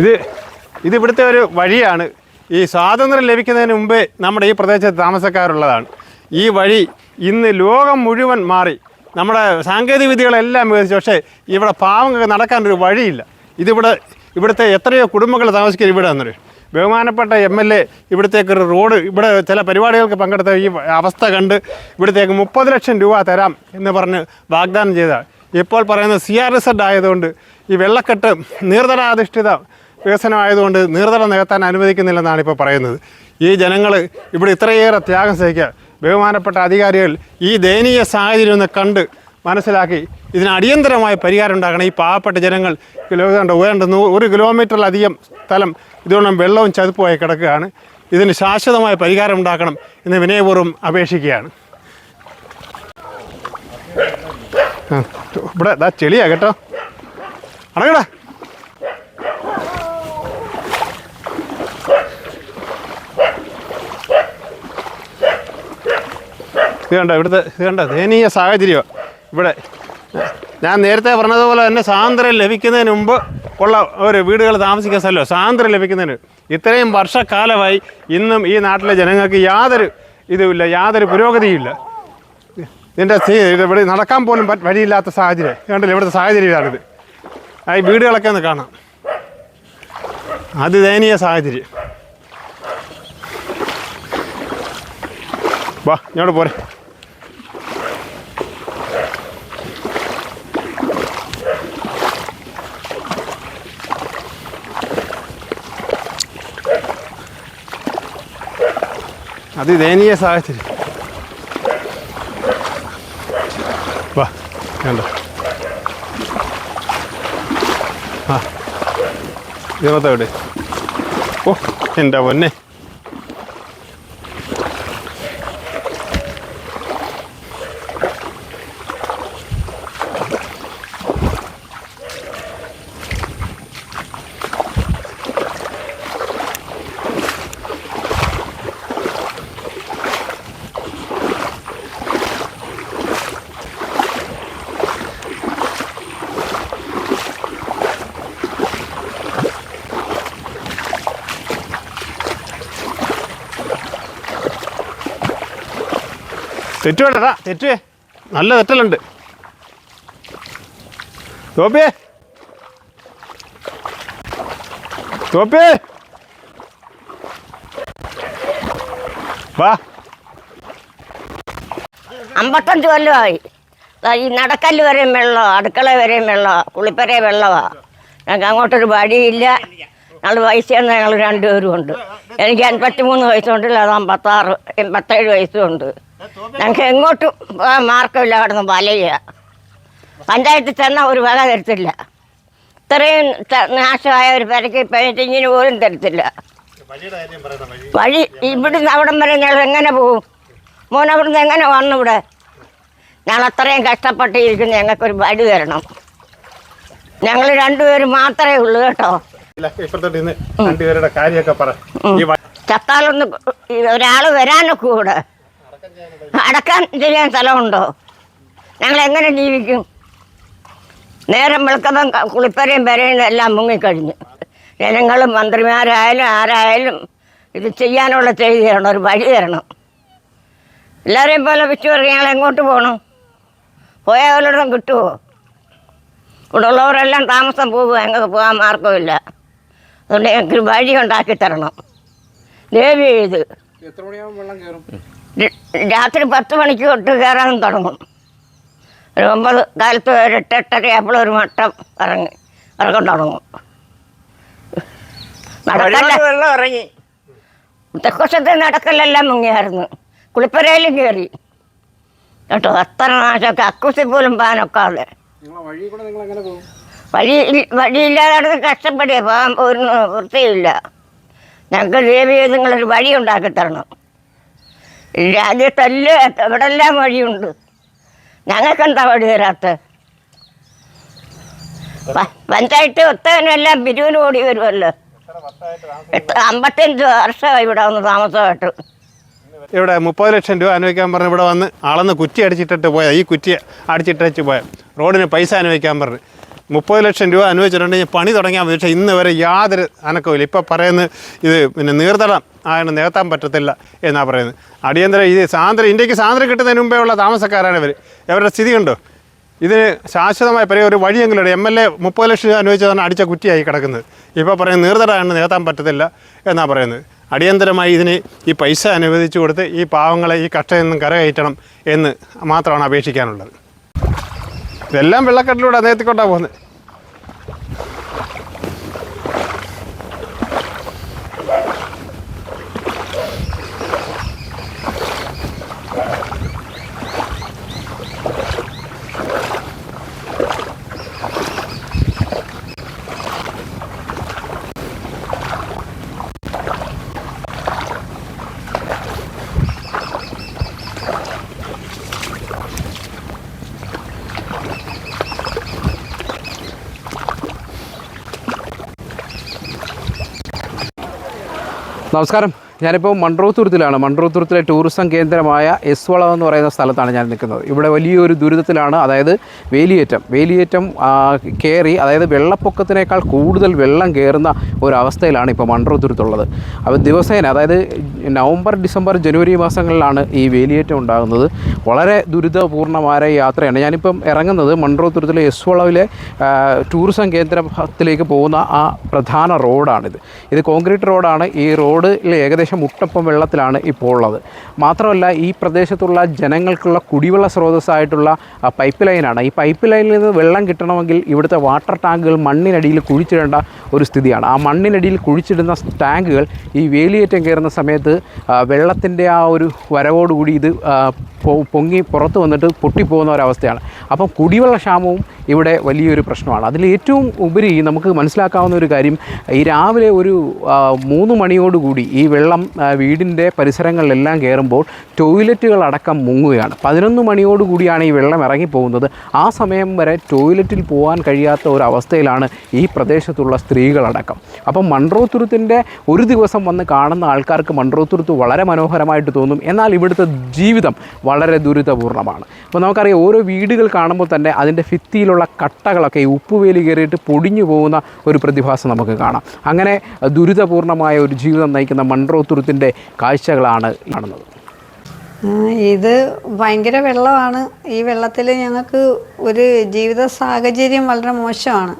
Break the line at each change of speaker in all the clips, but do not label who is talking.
ഇത് ഇത് ഇവിടുത്തെ ഒരു വഴിയാണ്. ഈ സ്വാതന്ത്ര്യം ലഭിക്കുന്നതിന് മുമ്പേ നമ്മുടെ ഈ പ്രദേശത്ത് താമസക്കാരുള്ളതാണ്. ഈ വഴി ഇന്ന് ലോകം മുഴുവൻ മാറി. നമ്മുടെ സാങ്കേതിക വിദ്യകളെല്ലാം മികച്ചു പക്ഷേ ഇവിടെ പാവങ്ങൾക്ക് നടക്കാനൊരു വഴിയില്ല. ഇതിവിടെ ഇവിടുത്തെ എത്രയോ കുടുംബങ്ങൾ താമസിക്കുന്നത് ഇവിടെ എന്നൊരു ബഹുമാനപ്പെട്ട എം എൽ എ ഇവിടത്തേക്ക് ഒരു റോഡ് ഇവിടെ ചില പരിപാടികൾക്ക് പങ്കെടുത്ത ഈ അവസ്ഥ കണ്ട് ഇവിടത്തേക്ക് മുപ്പത് ലക്ഷം രൂപ തരാം എന്ന് പറഞ്ഞ് വാഗ്ദാനം ചെയ്ത ഇപ്പോൾ പറയുന്നത് സി ആർ എസ് എഡ് ആയതുകൊണ്ട് ഈ വെള്ളക്കെട്ട് നീർത്തടാധിഷ്ഠിത വികസനമായതുകൊണ്ട് നീർത്തടം നികത്താൻ അനുവദിക്കുന്നില്ലെന്നാണ് ഇപ്പോൾ പറയുന്നത്. ഈ ജനങ്ങൾ ഇവിടെ ഇത്രയേറെ ത്യാഗം സഹിക്കുക. ബഹുമാനപ്പെട്ട അധികാരികൾ ഈ ദയനീയ സാഹചര്യം ഒന്ന് കണ്ട് മനസ്സിലാക്കി ഇതിന് അടിയന്തരമായ പരിഹാരം ഉണ്ടാക്കണം ഈ പാവപ്പെട്ട ജനങ്ങൾ കിലോമീറ്റർ നൂ- ഒരു കിലോമീറ്ററിലധികം സ്ഥലം ഇതുകൊണ്ടും വെള്ളവും ചതുപ്പുമായി കിടക്കുകയാണ്. ഇതിന് ശാശ്വതമായ പരിഹാരം ഉണ്ടാക്കണം എന്ന് വിനയപൂർവം അപേക്ഷിക്കുകയാണ്. ഇവിടെ ദാ ചെളിയാ കേട്ടോ. അടങ്ങടാ. ഇത് കണ്ടോ ഇവിടുത്തെ ഇത് കണ്ടോ ദയനീയ സാഹചര്യം. ഇവിടെ ഞാൻ നേരത്തെ പറഞ്ഞതുപോലെ തന്നെ സ്വാതന്ത്ര്യം ലഭിക്കുന്നതിന് മുമ്പ് ഉള്ള ഒരു വീടുകൾ താമസിക്കുന്ന സ്ഥലമോ സ്വാതന്ത്ര്യം ലഭിക്കുന്നതിന് ഇത്രയും വർഷക്കാലമായി ഇന്നും ഈ നാട്ടിലെ ജനങ്ങൾക്ക് യാതൊരു ഇതുമില്ല യാതൊരു പുരോഗതിയുമില്ല. ഇതിന്റെ ഇവിടെ നടക്കാൻ പോലും വഴിയില്ലാത്ത സാഹചര്യം. കണ്ടില്ല ഇവിടുത്തെ സാഹചര്യം ഇതാണിത്. ആ ഈ വീടുകളൊക്കെ ഒന്ന് കാണാം. അതിദയനീയ സാഹചര്യം. വാ ഇങ്ങോട്ട് പോരെ. അതിദയനീയ സാഹചര്യം. വാ കണ്ടോ ആ ഇതിനകത്ത് എവിടെ ഓ എന്റെ പൊന്നെ. തെറ്റു വേണ്ടടാ തെറ്റുവേ നല്ല തെറ്റലുണ്ട്. തോപ്പിയേ. തോപ്പി വാ.
അമ്പത്തഞ്ച് കൊല്ലമായി. ഈ നടക്കല്ല് വരെയും വെള്ളം അടുക്കള വരെയും വെള്ളം കുളിപ്പര വെള്ളമാണ് ഞങ്ങൾക്ക് അങ്ങോട്ടൊരു വഴിയില്ല. ഞങ്ങൾ പൈസ ഞങ്ങൾ രണ്ടുപേരും ഉണ്ട്. എനിക്ക് അൻപത്തി മൂന്ന് വയസ്സുണ്ട് അത് അമ്പത്താറ് എൺപത്തേഴ് വയസ്സുണ്ട്. ഞങ്ങൾക്ക് എങ്ങോട്ടും പോകാൻ മാർക്കമില്ല കിടന്ന് വലയുക. പഞ്ചായത്തിൽ ചെന്നാൽ ഒരു വക തരത്തില്ല. ഇത്രയും നാശമായ ഒരു പെരയ്ക്ക് പെയിന്റിങ്ങിന് പോലും തരത്തില്ല. വഴി ഇവിടുന്ന് അവിടം വരെ ഞങ്ങൾ എങ്ങനെ പോകും? മോൻ അവിടുന്ന് എങ്ങനെ വന്നു ഇവിടെ? ഞങ്ങൾ അത്രയും കഷ്ടപ്പെട്ടിരിക്കുന്നു ഞങ്ങൾക്കൊരു വഴി തരണം. ഞങ്ങൾ രണ്ടുപേരും മാത്രമേ ഉള്ളൂ കേട്ടോ.
ഇപ്പുറത്തോട്ട് ഇന്ന് രണ്ടുപേരുടെ കാര്യമൊക്കെ പറ.
ചത്താലൊന്ന് ഒരാൾ വരാനൊക്കെ കൂടെ. അടക്കാൻ ചെയ്യാൻ സ്ഥലമുണ്ടോ? ഞങ്ങൾ എങ്ങനെ ജീവിക്കും? നേരം വെളുക്കപ്പം കുളിപ്പരയും പെരയും എല്ലാം മുങ്ങിക്കഴിഞ്ഞു. ജനങ്ങളും മന്ത്രിമാരായാലും ആരായാലും ഇത് ചെയ്യാനുള്ള ചെയ്തു തരണം ഒരു വഴി തരണം. എല്ലാവരെയും പോലെ വെച്ച് പറഞ്ഞ് ഞങ്ങൾ എങ്ങോട്ട് പോകണം പോയാൽ വല്ലതും കിട്ടുമോ ഇവിടെ ഉള്ളവരെല്ലാം താമസം പോകുക ഞങ്ങൾക്ക് പോകാൻ മാർഗമില്ല അതുകൊണ്ട് ഞങ്ങൾക്ക് വഴി ഉണ്ടാക്കി തരണം. ദേവി ഇത് രാത്രി പത്ത് മണിക്ക് തൊട്ട് കയറാൻ തുടങ്ങും. ഒരു ഒമ്പത് കാലത്ത് ഒരു എട്ട് എട്ടര ആയപ്പോൾ ഒരു മട്ടം ഇറങ്ങി ഇറക്കം തുടങ്ങും.
വെള്ളം ഇറങ്ങി.
തെക്കുവശത്തെ നടക്കലെല്ലാം മുങ്ങിയായിരുന്നു. കുളിപ്പരയിലും കയറി. കേട്ടോ? അത്ര നാശമൊക്കെ അക്കുസി പോലും പാനൊക്കാതെ
നിങ്ങളെ വഴി
വഴിയില്ലാതെ നടന്ന് കഷ്ടപ്പെടുക പോകാൻ ഒരു വൃത്തിയില്ല. ഞങ്ങൾക്ക് ദേവി നിങ്ങളൊരു വഴി ഉണ്ടാക്കി തരണം. ഈ രാജ്യത്തല്ല എവിടെല്ലാം വഴിയുണ്ട്? ഞങ്ങൾക്കെന്താ വഴി തരാത്ത പഞ്ചായത്ത് ഒത്തവനെല്ലാം ബിരുവിന് ഓടി വരുമല്ലോ. അമ്പത്തഞ്ച് വർഷമായി ഇവിടെ വന്ന് താമസമായിട്ട്.
ഇവിടെ മുപ്പത് ലക്ഷം രൂപ അനുവദിക്കാൻ പറഞ്ഞ് ഇവിടെ വന്ന് അളന്ന് കുറ്റി അടിച്ചിട്ടിട്ട് പോയ. ഈ കുറ്റി അടിച്ചിട്ടു പോയ. റോഡിന് പൈസ അനുവദിക്കാൻ പറഞ്ഞ്. മുപ്പത് ലക്ഷം രൂപ അനുവദിച്ചിട്ടുണ്ടെങ്കിൽ പണി തുടങ്ങിയാൽ മതി. പക്ഷേ ഇന്ന് വരെ യാതൊരു അനക്കവുമില്ല. ഇപ്പോൾ പറയുന്നത് ഇത് പിന്നെ നീർത്തടം ആയതുകൊണ്ട് നികത്താൻ പറ്റത്തില്ല എന്നാണ് പറയുന്നത്. അടിയന്തര ഇത് സാന്ദ്ര ഇന്ത്യയ്ക്ക് സാന്ദ്ര കിട്ടുന്നതിന് മുമ്പേ ഉള്ള താമസക്കാരാണ് ഇവർ അവരുടെ സ്ഥിതി കണ്ടോ? ഇതിന് ശാശ്വതമായ പറയുക ഒരു വഴിയെങ്കിലും എം എൽ എ മുപ്പത് ലക്ഷം രൂപ അനുവദിച്ചതാണ് അടിച്ച കുറ്റിയായി കിടക്കുന്നത്. ഇപ്പോൾ പറയുന്നത് നീർത്തടമാണ് നികത്താൻ പറ്റത്തില്ല എന്നാണ് പറയുന്നത്. അടിയന്തരമായി ഇതിന് ഈ പൈസ അനുവദിച്ചു കൊടുത്ത് ഈ പാവങ്ങളെ ഈ കഷ്ടയിൽ നിന്നും കരകയറ്റണം എന്ന് മാത്രമാണ് അപേക്ഷിക്കാനുള്ളത്. ഇതെല്ലാം വെള്ളക്കെട്ടിലൂടെ അദ്ദേഹത്തിക്കൊണ്ടാണ് പോകുന്നത്
നമസ്കാരം. ഞാനിപ്പോൾ മൺട്രോത്തുരുത്തിലാണ് മൺട്രോത്തുരുത്തിലെ ടൂറിസം കേന്ദ്രമായ എസ് വളം എന്ന് പറയുന്ന സ്ഥലത്താണ് ഞാൻ നിൽക്കുന്നത്. ഇവിടെ വലിയൊരു ദുരിതത്തിലാണ് അതായത് വേലിയേറ്റം. വേലിയേറ്റം കയറി അതായത് വെള്ളപ്പൊക്കത്തിനേക്കാൾ കൂടുതൽ വെള്ളം കയറുന്ന ഒരവസ്ഥയിലാണ് ഇപ്പോൾ മൺട്രോത്തുരുത്തുള്ളത് അപ്പോൾ ദിവസേന അതായത് നവംബർ ഡിസംബർ ജനുവരി മാസങ്ങളിലാണ് ഈ വേലിയേറ്റം ഉണ്ടാകുന്നത്. വളരെ ദുരിതപൂർണമായ യാത്രയാണ്. ഞാനിപ്പം ഇറങ്ങുന്നത് മൺട്രോത്തുരുത്തിലെ എസ് വളവിലെ ടൂറിസം കേന്ദ്രത്തിലേക്ക് പോകുന്ന ആ പ്രധാന റോഡാണിത്. ഇത് കോൺക്രീറ്റ് റോഡാണ്. ഈ റോഡിൽ ഏകദേശം മുട്ടപ്പം വെള്ളത്തിലാണ് ഇപ്പോൾ ഉള്ളത് മാത്രമല്ല ഈ പ്രദേശത്തുള്ള ജനങ്ങൾക്കുള്ള കുടിവെള്ള സ്രോതസ്സായിട്ടുള്ള പൈപ്പ് ലൈനാണ് ഈ പൈപ്പ് ലൈനിൽ നിന്ന് വെള്ളം കിട്ടണമെങ്കിൽ ഇവിടുത്തെ വാട്ടർ ടാങ്കുകൾ മണ്ണിനടിയിൽ കുഴിച്ചിടേണ്ട ഒരു സ്ഥിതിയാണ്. ആ മണ്ണിനടിയിൽ കുഴിച്ചിടുന്ന ടാങ്കുകൾ ഈ വേലിയേറ്റം കയറുന്ന സമയത്ത് വെള്ളത്തിന്റെ ആ ഒരു വരവോടുകൂടി ഇത് പൊങ്ങി പുറത്ത് വന്നിട്ട് പൊട്ടിപ്പോകുന്ന ഒരവസ്ഥയാണ്. അപ്പം കുടിവെള്ള ക്ഷാമവും ഇവിടെ വലിയൊരു പ്രശ്നമാണ്. അതിൽ ഏറ്റവും ഉപരി നമുക്ക് മനസ്സിലാക്കാവുന്ന ഒരു കാര്യം ഈ രാവിലെ ഒരു മൂന്ന് മണിയോടുകൂടി ഈ വെള്ളം വീടിന്റെ പരിസരങ്ങളിലെല്ലാം കയറുമ്പോൾ ടോയ്ലറ്റുകളടക്കം മുങ്ങുകയാണ്. പതിനൊന്ന് മണിയോടുകൂടിയാണ് ഈ വെള്ളം ഇറങ്ങിപ്പോകുന്നത്. ആ സമയം വരെ ടോയ്ലറ്റിൽ പോകാൻ കഴിയാത്ത ഒരു അവസ്ഥയിലാണ് ഈ പ്രദേശത്തുള്ള സ്ത്രീകളടക്കം. അപ്പം മൺട്രോത്തുരുത്തിന്റെ ഒരു ദിവസം വന്ന് കാണുന്ന ആൾക്കാർക്ക് മൺട്രോത്തുരുത്ത് വളരെ മനോഹരമായിട്ട് തോന്നും. എന്നാൽ ഇവിടുത്തെ ജീവിതം വളരെ ദുരിതപൂർണമാണ് അപ്പോൾ നമുക്കറിയാം ഓരോ വീടുകൾ കാണുമ്പോൾ തന്നെ അതിന്റെ ഭിത്തിയിലുള്ള കട്ടകളൊക്കെ ഈ ഉപ്പുവേലി കയറിയിട്ട് പൊടിഞ്ഞു പോകുന്ന ഒരു പ്രതിഭാസം നമുക്ക് കാണാം. അങ്ങനെ ദുരിതപൂർണമായ ഒരു ജീവിതം നയിക്കുന്ന മൺറോത്തുരുത്തിന്റെ കാഴ്ചകളാണ് കാണുന്നത്.
ഇത് ഭയങ്കര വെള്ളമാണ്. ഈ വെള്ളത്തിൽ ഞങ്ങൾക്ക് ഒരു ജീവിത സാഹചര്യം വളരെ മോശമാണ്.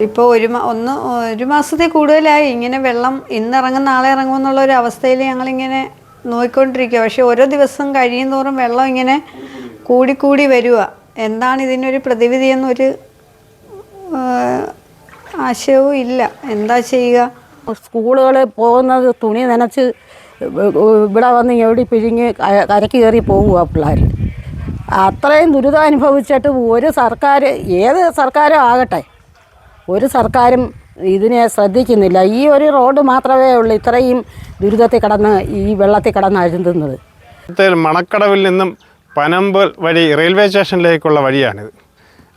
ഇപ്പോൾ ഒരു ഒന്ന് ഒരു മാസത്തിൽ കൂടുതലായി ഇങ്ങനെ വെള്ളം ഇന്നിറങ്ങും നാളെ ഇറങ്ങും എന്നുള്ള ഒരു അവസ്ഥയിൽ ഞങ്ങളിങ്ങനെ നോക്കിക്കൊണ്ടിരിക്കുക പക്ഷേ ഓരോ ദിവസം കഴിയും തോറും വെള്ളം ഇങ്ങനെ കൂടിക്കൂടി വരിക എന്താണ് ഇതിനൊരു പ്രതിവിധി എന്നൊരു ആശയവും ഇല്ല. എന്താ ചെയ്യുക?
സ്കൂളുകളിൽ പോകുന്നത് തുണി നനച്ച് ഇവിടെ വന്ന് എവിടെ പിഴിഞ്ഞ് കരക്ക് കയറി പോകുക പിള്ളേർ അത്രയും ദുരിതം അനുഭവിച്ചിട്ട് ഒരു സർക്കാർ ഏത് സർക്കാരും ആകട്ടെ. ഒരു സർക്കാരും ഇതിനെ ശ്രദ്ധിക്കുന്നില്ല. ഈ ഒരു റോഡ് മാത്രമേ ഉള്ളൂ ഇത്രയും ദുരിതത്തിൽ കിടന്ന് ഈ വെള്ളത്തിൽ കിടന്ന് അഴുതുന്നത്
ഇവിടുത്തെ മണക്കടവിൽ നിന്നും പനമ്പ് വഴി റെയിൽവേ സ്റ്റേഷനിലേക്കുള്ള വഴിയാണിത്.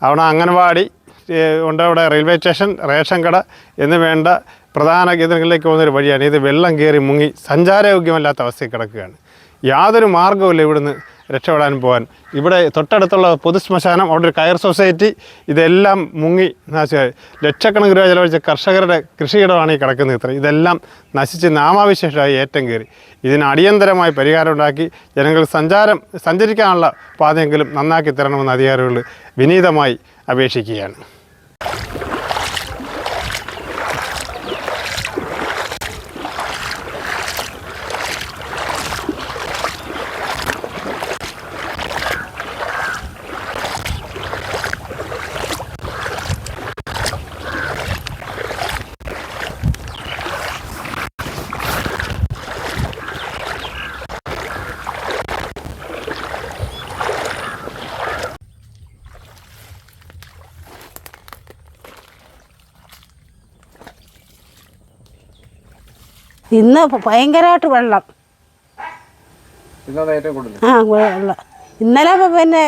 അവിടെ അംഗൻവാടി ഉണ്ട്. അവിടെ റെയിൽവേ സ്റ്റേഷൻ റേഷൻ കട എന്ന് വേണ്ട പ്രധാന കേന്ദ്രങ്ങളിലേക്ക് പോകുന്നൊരു വഴിയാണ്. ഇത് വെള്ളം കയറി മുങ്ങി സഞ്ചാരയോഗ്യമല്ലാത്ത അവസ്ഥയിൽ കിടക്കുകയാണ്. യാതൊരു മാർഗവുമില്ല ഇവിടുന്ന് രക്ഷപ്പെടാനും പോകാൻ ഇവിടെ തൊട്ടടുത്തുള്ള പൊതുശ്മശാനം അവിടെ ഒരു കയർ സൊസൈറ്റി ഇതെല്ലാം മുങ്ങി നാശമായി. ലക്ഷക്കണക്കിന് രൂപ ചെലവഴിച്ച കർഷകരുടെ കൃഷിയിടമാണ് ഈ കിടക്കുന്നത് ഇത്ര ഇതെല്ലാം നശിച്ച് നാമാവിശേഷമായി ഏറ്റം കയറി. ഇതിന് അടിയന്തരമായി പരിഹാരം ഉണ്ടാക്കി ജനങ്ങൾ സഞ്ചാരം സഞ്ചരിക്കാനുള്ള പാതയെങ്കിലും നന്നാക്കി തരണമെന്ന് അധികാരികൾ വിനീതമായി അപേക്ഷിക്കുകയാണ്.
ഇന്ന് ഭയങ്കരമായിട്ട് വെള്ളം. ആ വെള്ളം. ഇന്നലെ പിന്നെ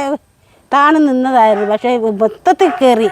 താണു നിന്നതായിരുന്നു. പക്ഷേ മൊത്തത്തിൽ കയറി